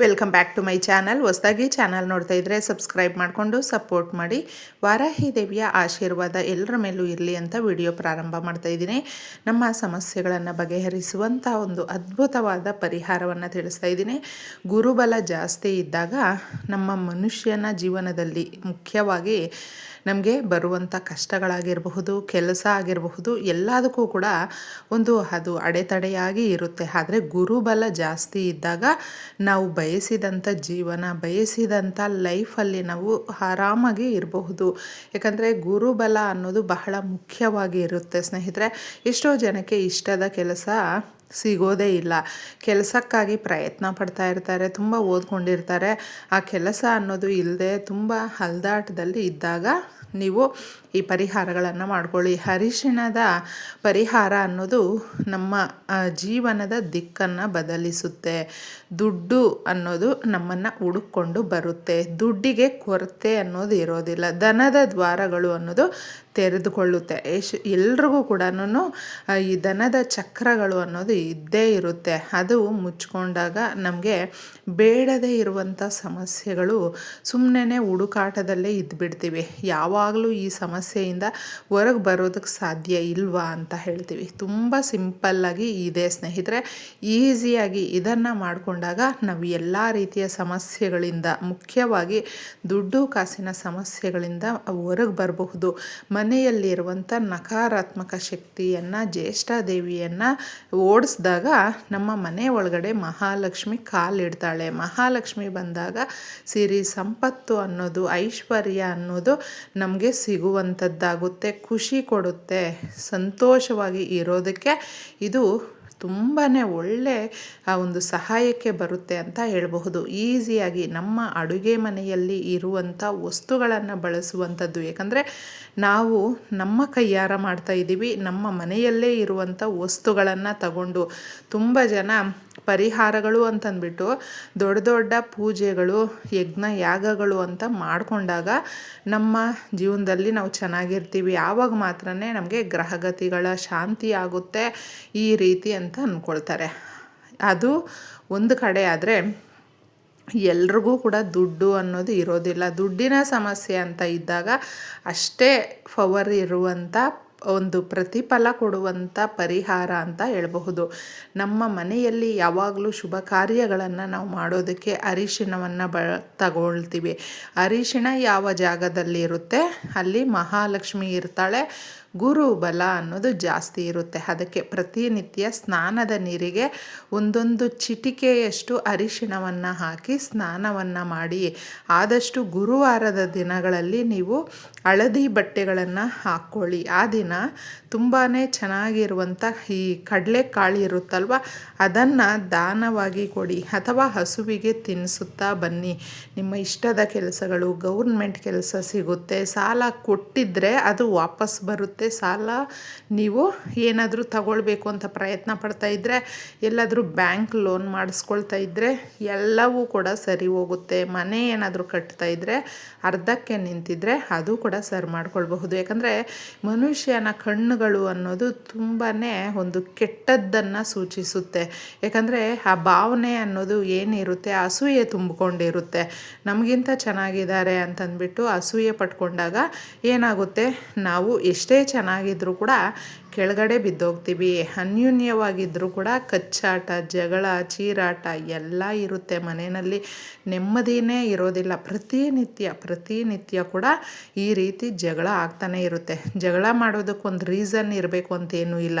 Welcome back to my channel ಹೊಸದಾಗಿ channel ನೋಡ್ತಾ ಇದ್ದರೆ ಸಬ್ಸ್ಕ್ರೈಬ್ ಮಾಡಿಕೊಂಡು ಸಪೋರ್ಟ್ ಮಾಡಿ. ವಾರಾಹಿ ದೇವಿಯ ಆಶೀರ್ವಾದ ಎಲ್ಲರ ಮೇಲೂ ಇರಲಿ ಅಂತ ವಿಡಿಯೋ ಪ್ರಾರಂಭ ಮಾಡ್ತಾ ಇದ್ದೀನಿ. ನಮ್ಮ ಸಮಸ್ಯೆಗಳನ್ನು ಬಗೆಹರಿಸುವಂಥ ಒಂದು ಅದ್ಭುತವಾದ ಪರಿಹಾರವನ್ನು ತಿಳಿಸ್ತಾ ಇದ್ದೀನಿ. ಗುರುಬಲ ಜಾಸ್ತಿ ಇದ್ದಾಗ ನಮ್ಮ ಮನುಷ್ಯನ ಜೀವನದಲ್ಲಿ ಮುಖ್ಯವಾಗಿ ನಮಗೆ ಬರುವಂಥ ಕಷ್ಟಗಳಾಗಿರಬಹುದು, ಕೆಲಸ ಆಗಿರಬಹುದು, ಎಲ್ಲದಕ್ಕೂ ಕೂಡ ಒಂದು ಅದು ಅಡೆತಡೆಯಾಗಿ ಇರುತ್ತೆ. ಆದರೆ ಗುರುಬಲ ಜಾಸ್ತಿ ಇದ್ದಾಗ ನಾವು ಬಯಸಿದಂಥ ಜೀವನ ಬಯಸಿದಂಥ ಲೈಫಲ್ಲಿ ನಾವು ಆರಾಮಾಗಿ ಇರಬಹುದು. ಯಾಕಂದರೆ ಗುರುಬಲ ಅನ್ನೋದು ಬಹಳ ಮುಖ್ಯವಾಗಿ ಇರುತ್ತೆ. ಸ್ನೇಹಿತರೆ, ಎಷ್ಟೋ ಜನಕ್ಕೆ ಇಷ್ಟದ ಕೆಲಸ ಸಿಗೋದೇ ಇಲ್ಲ. ಕೆಲಸಕ್ಕಾಗಿ ಪ್ರಯತ್ನ ಪಡ್ತಾ ಇರ್ತಾರೆ, ತುಂಬ ಓದ್ಕೊಂಡಿರ್ತಾರೆ. ಆ ಕೆಲಸ ಅನ್ನೋದು ಇಲ್ಲದೆ ತುಂಬ ಹಲ್ದಾಟದಲ್ಲಿ ಇದ್ದಾಗ ನೀವು ಈ ಪರಿಹಾರಗಳನ್ನು ಮಾಡ್ಕೊಳ್ಳಿ. ಅರಿಶಿಣದ ಪರಿಹಾರ ಅನ್ನೋದು ನಮ್ಮ ಜೀವನದ ದಿಕ್ಕನ್ನು ಬದಲಿಸುತ್ತೆ. ದುಡ್ಡು ಅನ್ನೋದು ನಮ್ಮನ್ನು ಹುಡುಕೊಂಡು ಬರುತ್ತೆ. ದುಡ್ಡಿಗೆ ಕೊರತೆ ಅನ್ನೋದು ಇರೋದಿಲ್ಲ. ದನದ ದ್ವಾರಗಳು ಅನ್ನೋದು ತೆರೆದುಕೊಳ್ಳುತ್ತೆ. ಎಶ್ ಎಲ್ರಿಗೂ ಕೂಡ ಈ ದನದ ಚಕ್ರಗಳು ಅನ್ನೋದು ಇದ್ದೇ ಇರುತ್ತೆ. ಅದು ಮುಚ್ಕೊಂಡಾಗ ನಮಗೆ ಬೇಡದೇ ಇರುವಂಥ ಸಮಸ್ಯೆಗಳು ಸುಮ್ಮನೆ ಹುಡುಕಾಟದಲ್ಲೇ ಇದ್ದುಬಿಡ್ತೀವಿ ಯಾವಾಗಲೂ ಈ ಸಮಸ್ಯೆಯಿಂದ ಹೊರಗೆ ಬರೋದಕ್ಕೆ ಸಾಧ್ಯ ಇಲ್ವಾ ಅಂತ ಹೇಳ್ತೀವಿ. ತುಂಬ ಸಿಂಪಲ್ಲಾಗಿ ಇದೆ ಸ್ನೇಹಿತರೆ. ಈಸಿಯಾಗಿ ಇದನ್ನು ಮಾಡಿಕೊಂಡಾಗ ನಾವು ಎಲ್ಲ ರೀತಿಯ ಸಮಸ್ಯೆಗಳಿಂದ, ಮುಖ್ಯವಾಗಿ ದುಡ್ಡು ಕಾಸಿನ ಸಮಸ್ಯೆಗಳಿಂದ ಹೊರಗೆ ಬರಬಹುದು. ಮನೆಯಲ್ಲಿರುವಂಥ ನಕಾರಾತ್ಮಕ ಶಕ್ತಿಯನ್ನು, ಜ್ಯೇಷ್ಠ ದೇವಿಯನ್ನು ಓಡಿಸಿದಾಗ ನಮ್ಮ ಮನೆ ಒಳಗಡೆ ಮಹಾಲಕ್ಷ್ಮಿ ಕಾಲಿಡ್ತಾಳೆ ಮಹಾಲಕ್ಷ್ಮಿ ಬಂದಾಗ ಸಿರಿ ಸಂಪತ್ತು ಅನ್ನೋದು, ಐಶ್ವರ್ಯ ಅನ್ನೋದು ನಮಗೆ ಸಿಗುವಂಥದ್ದಾಗುತ್ತೆ ಖುಷಿ ಕೊಡುತ್ತೆ ಸಂತೋಷವಾಗಿ ಇರೋದಕ್ಕೆ ಇದು ತುಂಬಾ ಒಳ್ಳೆ ಆ ಒಂದು ಸಹಾಯಕ್ಕೆ ಬರುತ್ತೆ ಅಂತ ಹೇಳಬಹುದು. ಈಸಿಯಾಗಿ ನಮ್ಮ ಅಡುಗೆ ಮನೆಯಲ್ಲಿ ಇರುವಂಥ ವಸ್ತುಗಳನ್ನು ಬಳಸುವಂಥದ್ದು. ಯಾಕಂದರೆ ನಾವು ನಮ್ಮ ಕೈಯಾರ ಮಾಡ್ತಾ ಇದ್ದೀವಿ, ನಮ್ಮ ಮನೆಯಲ್ಲೇ ಇರುವಂಥ ವಸ್ತುಗಳನ್ನು ತಗೊಂಡು ತುಂಬ ಜನ ಪರಿಹಾರಗಳು ಅಂತಂದ್ಬಿಟ್ಟು ದೊಡ್ಡ ದೊಡ್ಡ ಪೂಜೆಗಳು, ಯಜ್ಞ ಯಾಗಗಳು ಅಂತ ಮಾಡಿಕೊಂಡಾಗ ನಮ್ಮ ಜೀವನದಲ್ಲಿ ನಾವು ಚೆನ್ನಾಗಿರ್ತೀವಿ. ಆವಾಗ ಮಾತ್ರ ನಮಗೆ ಗ್ರಹಗತಿಗಳ ಶಾಂತಿ ಆಗುತ್ತೆ. ಈ ರೀತಿ ಅಂತ ಅಂದ್ಕೊಳ್ತಾರೆ ಅದು ಒಂದು ಕಡೆ ಆದರೆ ಎಲ್ರಿಗೂ ಕೂಡ ದುಡ್ಡು ಅನ್ನೋದು ಇರೋದಿಲ್ಲ. ದುಡ್ಡಿನ ಸಮಸ್ಯೆ ಅಂತ ಇದ್ದಾಗ ಅಷ್ಟೇ ಪವರ್ ಇರುವಂಥ ಒಂದು ಪ್ರತಿಫಲ ಕೊಡುವಂಥ ಪರಿಹಾರ ಅಂತ ಹೇಳಬಹುದು. ನಮ್ಮ ಮನೆಯಲ್ಲಿ ಯಾವಾಗಲೂ ಶುಭ ಕಾರ್ಯಗಳನ್ನು ನಾವು ಮಾಡೋದಕ್ಕೆ ಅರಿಶಿಣವನ್ನು ಬ, ತಗೊಳ್ತೀವಿ. ಅರಿಶಿಣ ಯಾವ ಜಾಗದಲ್ಲಿ ಇರುತ್ತೆ? ಅಲ್ಲಿ ಮಹಾಲಕ್ಷ್ಮಿ ಇರ್ತಾಳೆ, ಗುರು ಬಲ ಅನ್ನೋದು ಜಾಸ್ತಿ ಇರುತ್ತೆ. ಅದಕ್ಕೆ ಪ್ರತಿನಿತ್ಯ ಸ್ನಾನದ ನೀರಿಗೆ ಒಂದೊಂದು ಚಿಟಿಕೆಯಷ್ಟು ಅರಿಶಿಣವನ್ನು ಹಾಕಿ ಸ್ನಾನವನ್ನು ಮಾಡಿ. ಆದಷ್ಟು ಗುರುವಾರದ ದಿನಗಳಲ್ಲಿ ನೀವು ಹಳದಿ ಬಟ್ಟೆಗಳನ್ನು ಹಾಕ್ಕೊಳ್ಳಿ. ಆ ದಿನ ತುಂಬಾ ಚೆನ್ನಾಗಿರುವಂಥ ಈ ಕಡಲೆಕಾಳು ಇರುತ್ತಲ್ವ? ಅದನ್ನು ದಾನವಾಗಿ ಕೊಡಿ ಅಥವಾ ಹಸುವಿಗೆ ತಿನ್ನಿಸುತ್ತಾ ಬನ್ನಿ. ನಿಮ್ಮ ಇಷ್ಟದ ಕೆಲಸಗಳು, ಗೌರ್ಮೆಂಟ್ ಕೆಲಸ ಸಿಗುತ್ತೆ. ಸಾಲ ಕೊಟ್ಟಿದ್ದರೆ ಅದು ವಾಪಸ್ ಬರುತ್ತೆ. ಸಾಲ ನೀವು ಏನಾದರೂ ತಗೊಳ್ಬೇಕು ಅಂತ ಪ್ರಯತ್ನ ಪಡ್ತಾ ಇದ್ದರೆ ಎಲ್ಲಾದರೂ ಬ್ಯಾಂಕ್ ಲೋನ್ ಮಾಡಿಸ್ಕೊಳ್ತಾ ಇದ್ದರೆ ಎಲ್ಲವೂ ಕೂಡ ಸರಿ ಹೋಗುತ್ತೆ. ಮನೆ ಏನಾದರೂ ಕಟ್ತಾ ಇದ್ದರೆ ಅರ್ಧಕ್ಕೆ ನಿಂತಿದ್ರೆ ಅದು ಕೂಡ ಸರಿ ಮಾಡ್ಕೊಳ್ಬಹುದು. ಯಾಕಂದರೆ ಮನುಷ್ಯನ ಕಣ್ಣುಗಳು ಅನ್ನೋದು ತುಂಬಾ ಒಂದು ಕೆಟ್ಟದ್ದನ್ನು ಸೂಚಿಸುತ್ತೆ. ಯಾಕಂದರೆ ಆ ಭಾವನೆ ಅನ್ನೋದು ಏನಿರುತ್ತೆ ಅಸೂಯೆ ತುಂಬಿಕೊಂಡಿರುತ್ತೆ. ನಮಗಿಂತ ಚೆನ್ನಾಗಿದ್ದಾರೆ ಅಂತಂದ್ಬಿಟ್ಟು ಅಸೂಯೆ ಪಟ್ಕೊಂಡಾಗ ಏನಾಗುತ್ತೆ? ನಾವು ಎಷ್ಟೇ ಚೆನ್ನಾಗಿದ್ದರೂ ಕೂಡ ಕೆಳಗಡೆ ಬಿದ್ದೋಗ್ತೀವಿ. ಅನ್ಯೂನ್ಯವಾಗಿದ್ದರೂ ಕೂಡ ಕಚ್ಚಾಟ, ಜಗಳ, ಚೀರಾಟ ಎಲ್ಲ ಇರುತ್ತೆ ಮನೆಯಲ್ಲಿ. ನೆಮ್ಮದಿನೇ ಇರೋದಿಲ್ಲ. ಪ್ರತಿನಿತ್ಯ ಪ್ರತಿನಿತ್ಯ ಕೂಡ ಈ ರೀತಿ ಜಗಳ ಆಗ್ತಾನೆ ಇರುತ್ತೆ. ಜಗಳ ಮಾಡೋದಕ್ಕೊಂದು ರೀಸನ್ ಇರಬೇಕು ಅಂತೇನೂ ಇಲ್ಲ.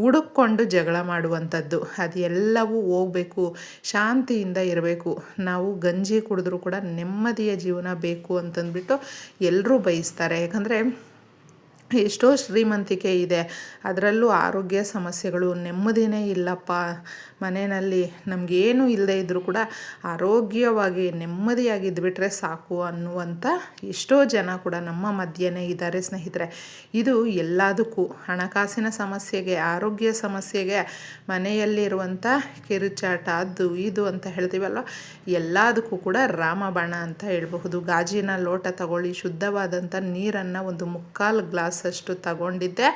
ಹುಡುಕೊಂಡು ಜಗಳ ಮಾಡುವಂಥದ್ದು. ಅದೆಲ್ಲವೂ ಹೋಗಬೇಕು. ಶಾಂತಿಯಿಂದ ಇರಬೇಕು. ನಾವು ಗಂಜಿ ಕುಡಿದ್ರೂ ಕೂಡ ನೆಮ್ಮದಿಯ ಜೀವನ ಬೇಕು ಅಂತಂದ್ಬಿಟ್ಟು ಎಲ್ಲರೂ ಬಯಸ್ತಾರೆ. ಯಾಕಂದರೆ ಎಷ್ಟೋ ಶ್ರೀಮಂತಿಕೆ ಇದೆ. ಅದರಲ್ಲೂ ಆರೋಗ್ಯ ಸಮಸ್ಯೆಗಳು ನೆಮ್ಮದಿನೇ ಇಲ್ಲಪ್ಪ. ಮನೆಯಲ್ಲಿ ನಮಗೇನು ಇಲ್ಲದೆ ಇದ್ದರೂ ಕೂಡ ಆರೋಗ್ಯವಾಗಿ ನೆಮ್ಮದಿಯಾಗಿ ಇದ್ಬಿಟ್ರೆ ಸಾಕು ಅನ್ನುವಂಥ ಎಷ್ಟೋ ಜನ ಕೂಡ ನಮ್ಮ ಮಧ್ಯೆನೇ ಇದ್ದಾರೆ ಸ್ನೇಹಿತರೆ. ಇದು ಎಲ್ಲದಕ್ಕೂ ಹಣಕಾಸಿನ ಸಮಸ್ಯೆಗೆ, ಆರೋಗ್ಯ ಸಮಸ್ಯೆಗೆ ಮನೆಯಲ್ಲಿರುವಂಥ ಕಿರುಚಾಟ, ಅದು ಇದು ಅಂತ ಹೇಳ್ತೀವಲ್ವ ಎಲ್ಲದಕ್ಕೂ ಕೂಡ ರಾಮಬಾಣ ಅಂತ ಹೇಳಬಹುದು. ಗಾಜಿನ ಲೋಟ ತಗೊಳ್ಳಿ ಶುದ್ಧವಾದಂಥ ನೀರನ್ನು ಒಂದು ಮುಕ್ಕಾಲು ಗ್ಲಾಸ್ ಗ್ಲಾಸಷ್ಟು ತಗೊಂಡಿದ್ದೆ.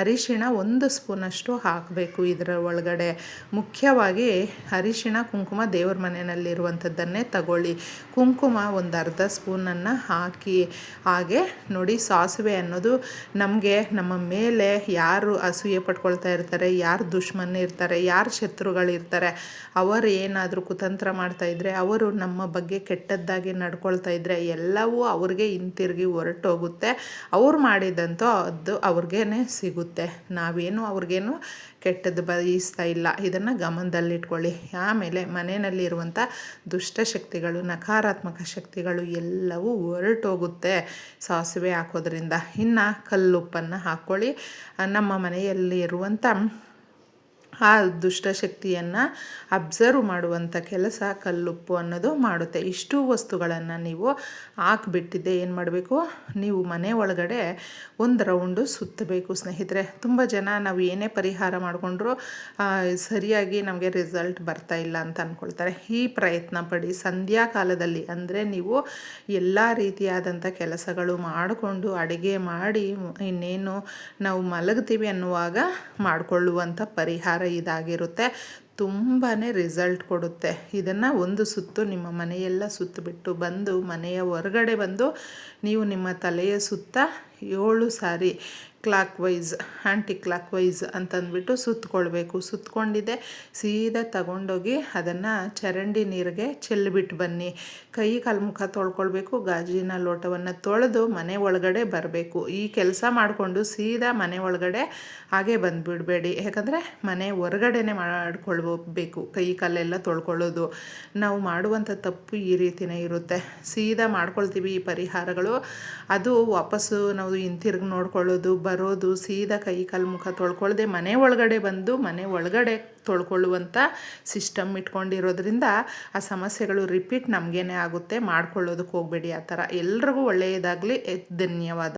ಅರಿಶಿಣ ಒಂದು ಸ್ಪೂನಷ್ಟು ಹಾಕಬೇಕು ಇದರ ಒಳಗಡೆ. ಮುಖ್ಯವಾಗಿ ಅರಿಶಿಣ, ಕುಂಕುಮ ದೇವ್ರ ಮನೆಯಲ್ಲಿರುವಂಥದ್ದನ್ನೇ ತಗೊಳ್ಳಿ. ಕುಂಕುಮ ಒಂದು ಅರ್ಧ ಸ್ಪೂನನ್ನು ಹಾಕಿ. ಹಾಗೆ ನೋಡಿ ಸಾಸಿವೆ ಅನ್ನೋದು ನಮಗೆ ನಮ್ಮ ಮೇಲೆ ಯಾರು ಅಸೂಯೆ ಪಟ್ಕೊಳ್ತಾ ಇರ್ತಾರೆ, ಯಾರು ದುಶ್ಮನ್ ಇರ್ತಾರೆ, ಯಾರು ಶತ್ರುಗಳಿರ್ತಾರೆ ಅವರು ಏನಾದರೂ ಕುತಂತ್ರ ಮಾಡ್ತಾ ಇದ್ದರೆ ಅವರು ನಮ್ಮ ಬಗ್ಗೆ ಕೆಟ್ಟದ್ದಾಗಿ ನಡ್ಕೊಳ್ತಾ ಇದ್ದರೆ ಎಲ್ಲವೂ ಅವ್ರಿಗೆ ಹಿಂತಿರುಗಿ ಹೊರಟೋಗುತ್ತೆ. ಅವ್ರು ಮಾಡಿದಂತೂ ಅದು ಅವ್ರಿಗೇ ಸಿಗುತ್ತೆ. ನಾವೇನು ಅವ್ರಿಗೇನು ಕೆಟ್ಟದ್ದು ಬಯಸ್ತಾ ಇಲ್ಲ. ಇದನ್ನು ಗಮನದಲ್ಲಿಟ್ಕೊಳ್ಳಿ. ಆಮೇಲೆ ಮನೆಯಲ್ಲಿರುವಂಥ ದುಷ್ಟಶಕ್ತಿಗಳು ನಕಾರಾತ್ಮಕ ಶಕ್ತಿಗಳು ಎಲ್ಲವೂ ಹೊರಟೋಗುತ್ತೆ ಸಾಸಿವೆ ಹಾಕೋದ್ರಿಂದ. ಇನ್ನು ಕಲ್ಲುಪ್ಪನ್ನು ಹಾಕ್ಕೊಳ್ಳಿ ನಮ್ಮ ಮನೆಯಲ್ಲಿ ಇರುವಂಥ ಆ ದುಷ್ಟಶಕ್ತಿಯನ್ನು ಅಬ್ಸರ್ವ್ ಮಾಡುವಂಥ ಕೆಲಸ ಕಲ್ಲುಪ್ಪು ಅನ್ನೋದು ಮಾಡುತ್ತೆ. ಇಷ್ಟು ವಸ್ತುಗಳನ್ನು ನೀವು ಹಾಕ್ಬಿಟ್ಟಿದ್ದೆ ಏನು ಮಾಡಬೇಕು? ನೀವು ಮನೆ ಒಳಗಡೆ ಒಂದು ರೌಂಡು ಸುತ್ತಬೇಕು ಸ್ನೇಹಿತರೆ. ತುಂಬ ಜನ ನಾವು ಏನೇ ಪರಿಹಾರ ಮಾಡಿಕೊಂಡ್ರು ಸರಿಯಾಗಿ ನಮಗೆ ರಿಸಲ್ಟ್ ಬರ್ತಾ ಇಲ್ಲ ಅಂತ ಅಂದ್ಕೊಳ್ತಾರೆ ಈ ಪ್ರಯತ್ನ ಪಡಿ. ಸಂಧ್ಯಾ ಕಾಲದಲ್ಲಿ ಅಂದರೆ ನೀವು ಎಲ್ಲ ರೀತಿಯಾದಂಥ ಕೆಲಸಗಳು ಮಾಡಿಕೊಂಡು ಅಡುಗೆ ಮಾಡಿ, ಇನ್ನೇನು ನಾವು ಮಲಗ್ತೀವಿ ಅನ್ನುವಾಗ ಮಾಡಿಕೊಳ್ಳುವಂಥ ಪರಿಹಾರ ಇದಾಗಿರುತ್ತೆ. ತುಂಬಾ ರಿಸಲ್ಟ್ ಕೊಡುತ್ತೆ. ಇದನ್ನು ಒಂದು ಸುತ್ತು ನಿಮ್ಮ ಮನೆಯೆಲ್ಲ ಸುತ್ತಬಿಟ್ಟು ಬಂದು ಮನೆಯ ಹೊರಗಡೆ ಬಂದು ನೀವು ನಿಮ್ಮ ತಲೆಯ ಸುತ್ತ ಏಳು ಸಾರಿ ಕ್ಲಾಕ್ ವೈಸ್ ಆ್ಯಂಟಿ ಕ್ಲಾಕ್ ವೈಸ್ ಅಂತಂದ್ಬಿಟ್ಟು ಸುತ್ತಕೊಳ್ಬೇಕು ಸುತ್ತಕೊಂಡಿದ್ದೆ ಸೀದಾ ತಗೊಂಡೋಗಿ ಅದನ್ನು ಚರಂಡಿ ನೀರಿಗೆ ಚೆಲ್ಲಿಬಿಟ್ಟು ಬನ್ನಿ. ಕೈ ಕಾಲು ತೊಳ್ಕೊಳ್ಬೇಕು, ಗಾಜಿನ ಲೋಟವನ್ನು ತೊಳೆದು ಮನೆ ಒಳಗಡೆ ಬರಬೇಕು. ಈ ಕೆಲಸ ಮಾಡಿಕೊಂಡು ಸೀದಾ ಮನೆ ಒಳಗಡೆ ಹಾಗೆ ಬಂದುಬಿಡಬೇಡಿ. ಯಾಕಂದರೆ ಮನೆ ಹೊರಗಡೆನೆ ಮಾಡ್ಕೊಳ್ಬೇಕು, ಕೈ ಕಾಲೆಲ್ಲ ತೊಳ್ಕೊಳ್ಳೋದು. ನಾವು ಮಾಡುವಂಥ ತಪ್ಪು ಈ ರೀತಿಯೇ ಇರುತ್ತೆ. ಸೀದಾ ಮಾಡ್ಕೊಳ್ತೀವಿ ಈ ಪರಿಹಾರಗಳು. ಅದು ವಾಪಸ್ಸು ನಾವು ಹಿಂತಿರುಗಿ ನೋಡ್ಕೊಳ್ಳೋದು ಬರೋದು, ಸೀದಾ ಕೈ ಕಾಲು ಮುಖ ತೊಳ್ಕೊಳ್ಳದೆ ಮನೆ ಒಳಗಡೆ ಬಂದು ಮನೆ ಒಳಗಡೆ ತೊಳ್ಕೊಳ್ಳುವಂಥ ಸಿಸ್ಟಮ್ ಇಟ್ಕೊಂಡಿರೋದ್ರಿಂದ ಆ ಸಮಸ್ಯೆಗಳು ರಿಪೀಟ್ ನಮಗೇನೆ ಆಗುತ್ತೆ. ಮಾಡ್ಕೊಳ್ಳೋದಕ್ಕೆ ಹೋಗಬೇಡಿ ಆ ಥರ. ಎಲ್ರಿಗೂ ಒಳ್ಳೆಯದಾಗಲಿ. ಧನ್ಯವಾದ.